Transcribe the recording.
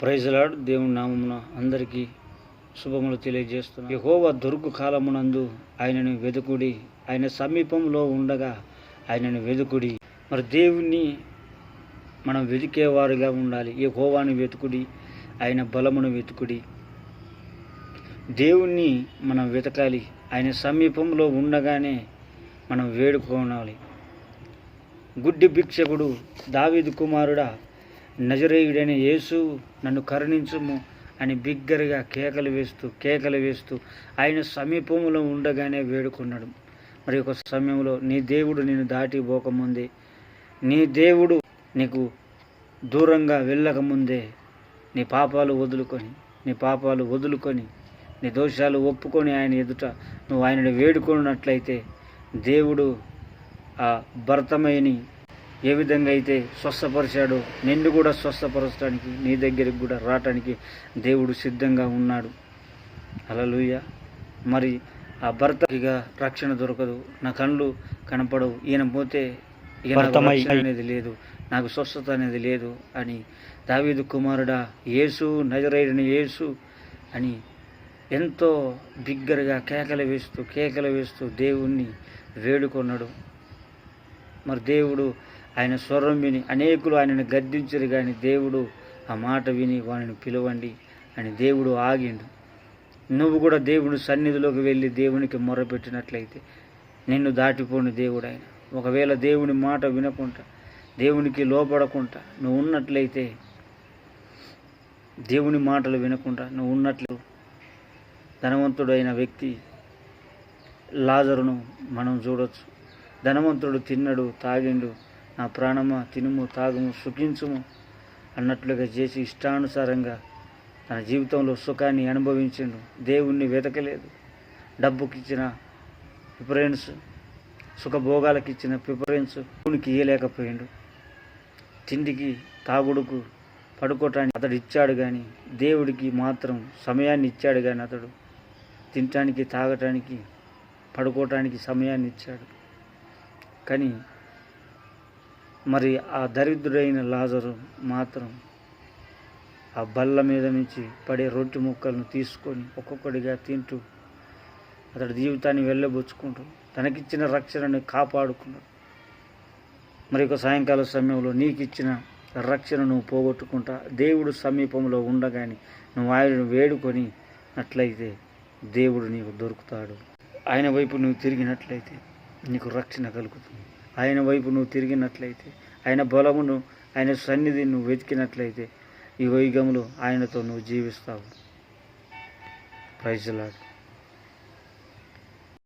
ప్రైజలాడు దేవుని నామమున అందరికీ శుభములు తెలియజేస్తున్నాను. యహోవ దొరుకు కాలమునందు ఆయనను వెదుకుడి ఆయన సమీపంలో ఉండగా ఆయనను వెదుకుడి. మరి దేవుణ్ణి మనం వెతికేవారుగా ఉండాలి. యెహోవాను వెతుకుడి ఆయన బలమును వెతుకుడి. దేవుణ్ణి మనం వెతకాలి. ఆయన సమీపంలో ఉండగానే మనం వేడుకోనాలి గుడ్డి భిక్షకుడు దావీదు కుమారుడా నజరేయుడైన యేసు నన్ను కరుణించుము అని బిగ్గరగా కేకలు వేస్తూ కేకలు వేస్తూ ఆయన సమీపంలో ఉండగానే వేడుకున్నాడు. మరి ఒక సమయంలో నీ దేవుడు నిన్ను దాటి పోకముందే నీ దేవుడు నీకు దూరంగా వెళ్ళకముందే నీ పాపాలు వదులుకొని నీ పాపాలు వదులుకొని నీ దోషాలు ఒప్పుకొని ఆయన ఎదుట నువ్వు ఆయనను వేడుకున్నట్లయితే దేవుడు ఆ భర్తమయ్యని ఏ విధంగా అయితే స్వస్థపరిచాడో నిన్ను కూడా స్వస్థపరచడానికి నీ దగ్గరికి కూడా రావటానికి దేవుడు సిద్ధంగా ఉన్నాడు. అలలుయ మరి ఆ భర్తగా రక్షణ దొరకదు. నా కళ్ళు కనపడవు. ఈయన పోతే అనేది లేదు. నాకు స్వస్థత అనేది లేదు అని దావీదు కుమారుడా యేసు నజరైన యేసు అని ఎంతో బిగ్గరగా కేకలు వేస్తూ కేకలు వేస్తూ దేవుణ్ణి వేడుకొన్నాడు. మరి దేవుడు ఆయన స్వరం విని అనేకులు ఆయనను గద్దించరు కానీ దేవుడు ఆ మాట విని వాళ్ళని పిలవండి అని దేవుడు ఆగిండు. నువ్వు కూడా దేవుని సన్నిధిలోకి వెళ్ళి దేవునికి మొరపెట్టినట్లయితే నిన్ను దాటిపోని దేవుడు ఆయన. ఒకవేళ దేవుని మాట వినకుండా దేవునికి లోపడకుండా నువ్వు ఉన్నట్లయితే దేవుని మాటలు వినకుండా నువ్వు ఉన్నట్లు ధనవంతుడైన వ్యక్తి లాజరును మనం చూడొచ్చు. ధనవంతుడు తిన్నడు తాగిండు. నా ప్రాణమా తినుము తాగుము సుఖించుము అన్నట్లుగా చేసి ఇష్టానుసారంగా తన జీవితంలో సుఖాన్ని అనుభవించిండు. దేవుణ్ణి వెతకలేదు. డబ్బుకిచ్చిన ప్రిఫరెన్స్ సుఖభోగాలకు ఇచ్చిన ప్రిఫరెన్స్ దేవునికి ఇయ్యలేకపోయిండు. తిండికి తాగుడుకు పడుకోవటానికి అతడు ఇచ్చాడు కానీ దేవుడికి మాత్రం సమయాన్ని ఇచ్చాడు కానీ అతడు తినటానికి తాగటానికి పడుకోవటానికి సమయాన్ని ఇచ్చాడు కానీ మరి ఆ దరిద్రుడైన లాజరు మాత్రం ఆ బల్ల మీద నుంచి పడే రొట్టె ముక్కలను తీసుకొని ఒక్కొక్కడిగా తింటూ అతడి జీవితాన్ని వెళ్ళబుచ్చుకుంటూ తనకిచ్చిన రక్షణను కాపాడుకున్నాడు. మరి ఒక సాయంకాల సమయంలో నీకు ఇచ్చిన రక్షణ నువ్వు పోగొట్టుకుంటా దేవుడు సమీపంలో ఉండగాని నువ్వు ఆయనను వేడుకొని అట్లయితే దేవుడు నీకు దొరుకుతాడు. ఆయన వైపు నువ్వు తిరిగినట్లయితే నీకు రక్షణ కలుగుతుంది. ఆయన వైపు నువ్వు తిరిగినట్లయితే ఆయన బలమును ఆయన సన్నిధి నువ్వు వెతికినట్లయితే ఈ వైగములు ఆయనతో నువ్వు జీవిస్తావు. ప్రైజ్లాడు